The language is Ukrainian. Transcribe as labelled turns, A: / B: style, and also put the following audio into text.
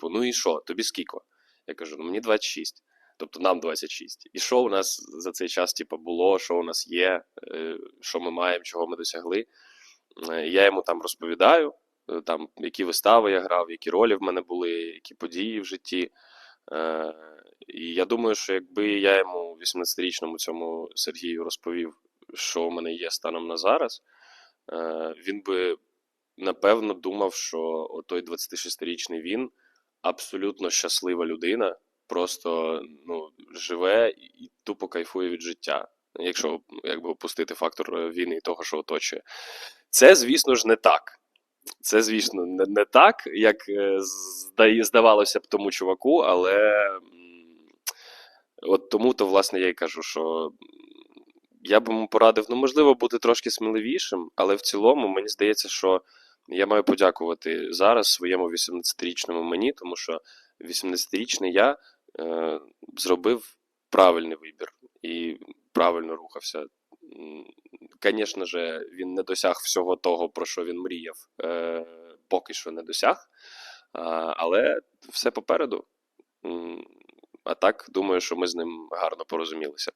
A: типу, ну і що, тобі скільки? Я кажу, ну мені 26. Тобто нам 26. І що у нас за цей час типу, було, що у нас є, е, що ми маємо, чого ми досягли. Е, Я йому там розповідаю, е, там, які вистави я грав, які ролі в мене були, які події в житті. Е, І я думаю, що якби я йому 18-річному цьому Сергію розповів, що у мене є станом на зараз, е, він би напевно думав, що той 26-річний він абсолютно щаслива людина, просто ну, живе і тупо кайфує від життя. Якщо якби опустити фактор е, війни і того, що оточує. Це, звісно ж, не так. Це, звісно, не, не так, як е, здавалося б тому чуваку, але от тому то, власне, я і кажу, що я б йому порадив, ну, можливо, бути трошки сміливішим, але в цілому мені здається, що я маю подякувати зараз своєму 18-річному мені, тому що 18-річний я е, зробив правильний вибір і правильно рухався. Звісно ж, він не досяг всього того, про що він мріяв, е, поки що не досяг, але все попереду. А так, думаю, що ми з ним гарно порозумілися.